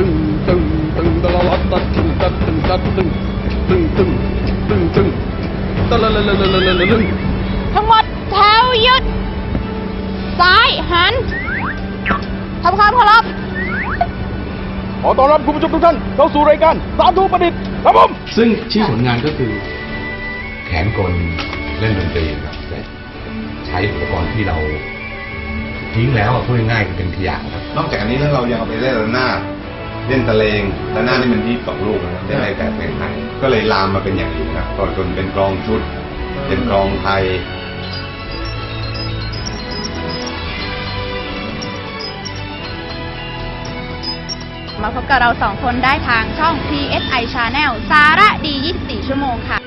ึงตึงตึงตละลัตตึงตัดตึงตึงตึงตึงตึงตึงตละละละละละละลึทั้งหมดแถวยึดซ้ายหันทำความเคารพขอต้อนรับคุณผู้ชมทุกท่านเข้าสู่รายการสามทุประดิษฐ์ครับผมซึ่งชื่อผลงานก็คือแขนกลเล่นดนตรีครับใช้อุปกรณ์ที่เราทิ้งแล้วอะพูดง่ายๆคือเป็นขยะครับ นอกจากนี้แล้วเรายังเอาไปเล่นระนาด เล่นตะเลงระนาดนี่มันที่สองลูกนะครับได้แต่เพลงไทยก็เลยลามมาเป็นอย่างอื่นครับก่อนจนเป็นกลองชุด เป็นกลองไทยมาพบกับเราสองคนได้ทางช่อง PSI Channel สาระดี 24 ชั่วโมงค่ะ